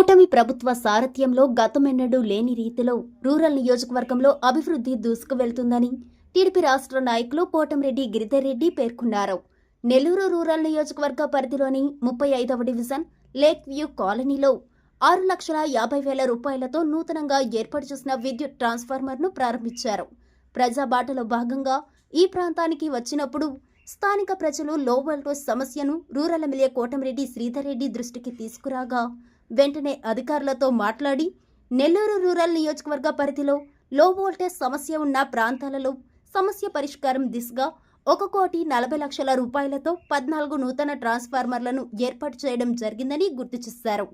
కూటమి ప్రభుత్వ సారథ్యంలో గతమెన్నడూ లేని రీతిలో రూరల్ నియోజకవర్గంలో అభివృద్ధి దూసుకువెళ్తుందని టీడీపీ రాష్ట్ర నాయకులు కోటంరెడ్డి గిరిధర్ రెడ్డి పేర్కొన్నారు. నెల్లూరు రూరల్ నియోజకవర్గ పరిధిలోని ముప్పై ఐదవ డివిజన్ లేక్ వ్యూ కాలనీలో ఆరు లక్షల యాభై వేల రూపాయలతో నూతనంగా ఏర్పాటు చేసిన విద్యుత్ ట్రాన్స్ఫార్మర్ను ప్రారంభించారు. ప్రజాబాటలో భాగంగా ఈ ప్రాంతానికి వచ్చినప్పుడు స్థానిక ప్రజలు లో వోల్టేజ్ సమస్యను రూరల్ ఎమ్మెల్యే కోటంరెడ్డి శ్రీధర్ రెడ్డి దృష్టికి తీసుకురాగా వెంటనే అధికారులతో మాట్లాడి నెల్లూరు రూరల్ నియోజకవర్గ పరిధిలో లో వోల్టేజ్ సమస్య ఉన్న ప్రాంతాలలో సమస్య పరిష్కారం దిశగా ఒక కోటి నలభై లక్షల రూపాయలతో పద్నాలుగు నూతన ట్రాన్స్ఫార్మర్లను ఏర్పాటు చేయడం జరిగిందని గుర్తు చేశారు.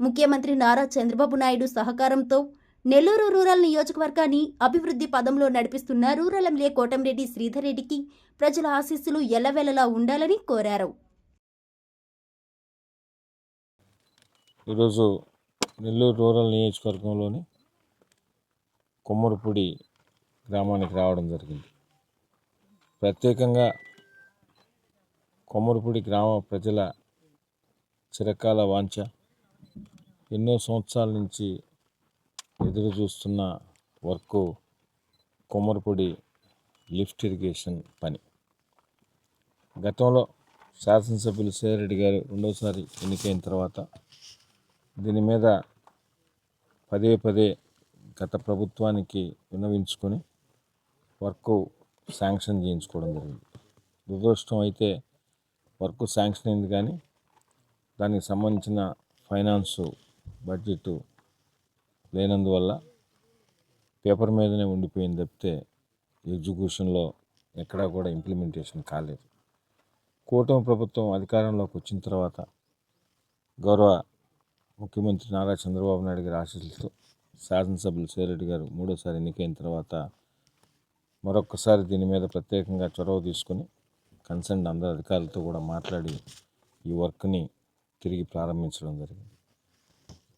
ముఖ్యమంత్రి నారా చంద్రబాబు నాయుడు సహకారంతో నెల్లూరు రూరల్ నియోజకవర్గాన్ని అభివృద్ధి పదంలో నడిపిస్తున్న రూరల్ ఎమ్మెల్యే కోటంరెడ్డి శ్రీధర్ రెడ్డికి ప్రజల ఆశీస్సులు ఎల్లవేళలా ఉండాలని కోరారు. ఈరోజు నెల్లూరు రూరల్ నియోజకవర్గంలోని కొమ్మరపూడి గ్రామానికి రావడం జరిగింది. ప్రత్యేకంగా కొమ్మరపూడి గ్రామ ప్రజల చిరకాల వాంఛ. ఎన్నో సంవత్సరాల నుంచి ఎదురు చూస్తున్న వర్క్ కొమ్మరపూడి లిఫ్ట్ ఇరిగేషన్ పని. గతంలో శాసనసభ్యులు సేరెడ్డి గారు రెండోసారి ఎన్నికైన తర్వాత దీని మీద పదే పదే గత ప్రభుత్వానికి విన్నవించుకొని వర్క్ శాంక్షన్ చేయించుకోవడం జరిగింది. దురదృష్టం అయితే వర్క్ శాంక్షన్ అయింది కానీ దానికి సంబంధించిన ఫైనాన్స్ బడ్జెట్ లేనందువల్ల పేపర్ మీదనే ఉండిపోయింది తప్పితే ఎగ్జిక్యూషన్లో ఎక్కడా కూడా ఇంప్లిమెంటేషన్ కాలేదు. కూటమి ప్రభుత్వం అధికారంలోకి వచ్చిన తర్వాత గౌరవ ముఖ్యమంత్రి నారా చంద్రబాబు నాయుడు గారి ఆశీస్సులతో శాసనసభ్యులు సేరెడ్డి గారు మూడోసారి ఎన్నికైన తర్వాత మరొకసారి దీని మీద ప్రత్యేకంగా చొరవ తీసుకొని కన్సర్న్ అందరి అధికారులతో కూడా మాట్లాడి ఈ వర్క్ని తిరిగి ప్రారంభించడం జరిగింది.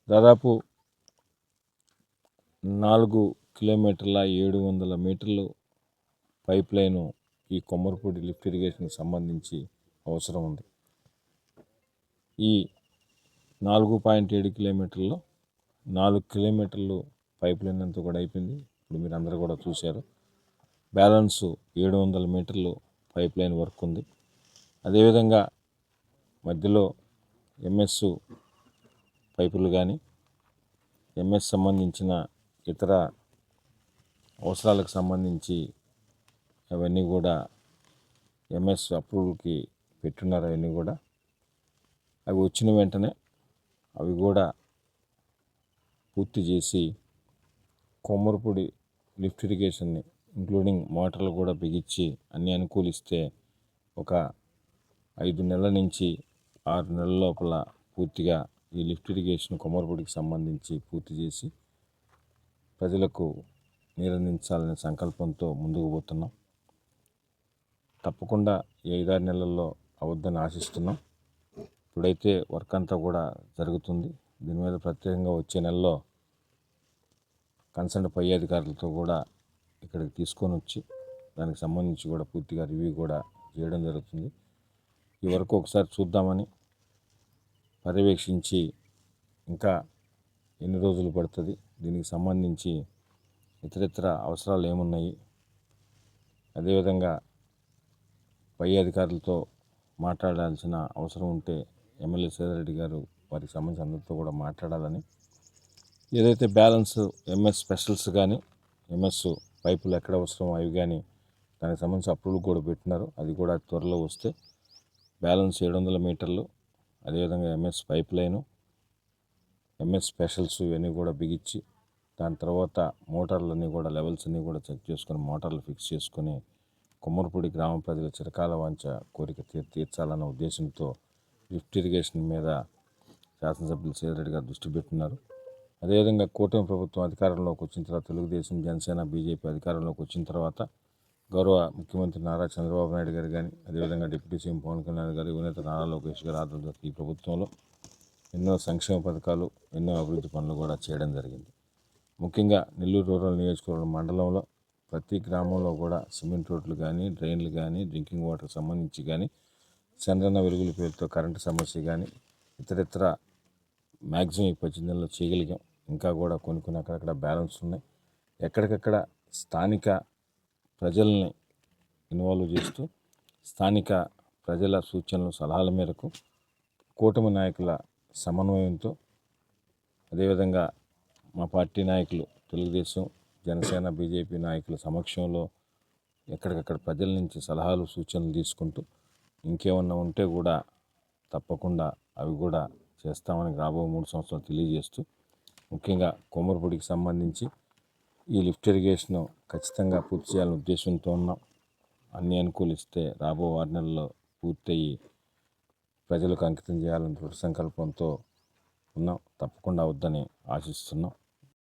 దాదాపు నాలుగు కిలోమీటర్ల ఏడు వందల మీటర్లు పైప్ లైను ఈ కొమ్మరపూడి లిఫ్ట్ ఇరిగేషన్కి సంబంధించి అవసరం ఉంది. ఈ నాలుగు పాయింట్ ఏడు కిలోమీటర్లు నాలుగు కిలోమీటర్లు పైప్ లైన్ అంతా కూడా అయిపోయింది. ఇప్పుడు మీరు అందరూ కూడా చూశారు. బ్యాలెన్స్ ఏడు వందల మీటర్లు పైప్ లైన్ వర్క్ ఉంది. అదేవిధంగా మధ్యలో ఎంఎస్ పైపులు కానీ ఎంఎస్ సంబంధించిన ఇతర అవసరాలకు సంబంధించి అవన్నీ కూడా ఎంఎస్ అప్రూవల్కి పెట్టున్నారు అవన్నీ కూడా. అవి వచ్చిన వెంటనే అవి కూడా పూర్తి చేసి కొమ్మరపూడి లిఫ్ట్ ఇరిగేషన్ని ఇంక్లూడింగ్ మోటార్లు కూడా బిగించి అన్ని అనుకూలిస్తే ఒక ఐదు నెలల నుంచి ఆరు నెలల లోపల పూర్తిగా ఈ లిఫ్ట్ ఇరిగేషన్ కొమ్మరపూడికి సంబంధించి పూర్తి చేసి ప్రజలకు నీరందించాలనే సంకల్పంతో ముందుకు పోతున్నాం. తప్పకుండా ఈ ఐదారు నెలల్లో అవద్దని ఆశిస్తున్నాం. ఇప్పుడైతే వర్క్ అంతా కూడా జరుగుతుంది. దీని మీద ప్రత్యేకంగా వచ్చే నెలలో కన్సర్న్ పై అధికారులతో కూడా ఇక్కడికి తీసుకొని వచ్చి దానికి సంబంధించి కూడా పూర్తిగా రివ్యూ కూడా చేయడం జరుగుతుంది. ఈ వరకు ఒకసారి చూద్దామని పర్యవేక్షించి ఇంకా ఎన్ని రోజులు పడుతుంది దీనికి సంబంధించి ఇతరితర అవసరాలు ఏమున్నాయి అదేవిధంగా పై అధికారులతో మాట్లాడాల్సిన అవసరం ఉంటే ఎమ్మెల్యే సేదరెడ్డి గారు వారికి సంబంధించి అందరితో కూడా మాట్లాడాలని. ఏదైతే బ్యాలెన్స్ ఎంఎస్ స్పెషల్స్ కానీ ఎంఎస్ పైపులు ఎక్కడ అవసరం అవి కానీ దానికి సంబంధించి అప్రూవల్ కూడా పెట్టినారు. అది కూడా త్వరలో వస్తే బ్యాలెన్స్ ఏడు వందల మీటర్లు అదేవిధంగా MS pipe line MS specials ఇవన్నీ కూడా బిగించి దాని తర్వాత మోటార్లన్నీ కూడా లెవెల్స్ అన్నీ కూడా చెక్ చేసుకొని మోటార్లు ఫిక్స్ చేసుకొని కుమ్మరపూడి గ్రామ ప్రజల చిరకాల వంచ కోరిక తీర్ తీర్చాలన్న ఉద్దేశంతో లిఫ్ట్ ఇరిగేషన్ మీద శాసనసభ్యులు సేదరెడ్డి గారు దృష్టి పెట్టినారు అదేవిధంగా కూటమి ప్రభుత్వం అధికారంలోకి వచ్చిన తర్వాత తెలుగుదేశం జనసేన బీజేపీ అధికారంలోకి వచ్చిన తర్వాత గౌరవ ముఖ్యమంత్రి నారా చంద్రబాబు నాయుడు గారు కానీ అదేవిధంగా డిప్యూటీ సీఎం పవన్ కళ్యాణ్ గారు యువనేత నారా లోకేష్ గారు ఆధ్వర్యంలో ఈ ప్రభుత్వంలో ఎన్నో సంక్షేమ పథకాలు ఎన్నో అభివృద్ధి పనులు కూడా చేయడం జరిగింది. ముఖ్యంగా నెల్లూరు రూరల్ నియోజకవర్గం మండలంలో ప్రతి గ్రామంలో కూడా సిమెంట్ రోడ్లు కానీ డ్రైన్లు కానీ డ్రింకింగ్ వాటర్ సంబంధించి కానీ చంద్రన్న వెలుగుల పేరుతో కరెంటు సమస్య కానీ ఇతరితర మ్యాక్సిమం ఈ పద్దెనిమిది చేయగలిగాం. ఇంకా కూడా కొన్ని కొన్ని అక్కడక్కడ బ్యాలెన్స్ ఉన్నాయి. ఎక్కడికక్కడ స్థానిక ప్రజల్ని ఇన్వాల్వ్ చేస్తూ స్థానిక ప్రజల సూచనలు సలహాల మేరకు కూటమి నాయకుల సమన్వయంతో అదేవిధంగా మా పార్టీ నాయకులు తెలుగుదేశం జనసేన బీజేపీ నాయకుల సమక్షంలో ఎక్కడికక్కడ ప్రజల నుంచి సలహాలు సూచనలు తీసుకుంటూ ఇంకేమన్నా ఉంటే కూడా తప్పకుండా అవి కూడా చేస్తామని రాబో మూడు సంవత్సరాలు తెలియజేస్తూ ముఖ్యంగా కొమ్మరపొడికి సంబంధించి ఈ లిఫ్ట్ ఇరిగేషన్ ఖచ్చితంగా పూర్తి చేయాలనే ఉద్దేశంతో ఉన్నాం. అన్ని అనుకూలిస్తే రాబో ఆరు నెలల్లో పూర్తయి ప్రజలకు అంకితం చేయాలని దృఢ సంకల్పంతో ఉన్నాం. తప్పకుండా వద్దని ఆశిస్తున్నాం.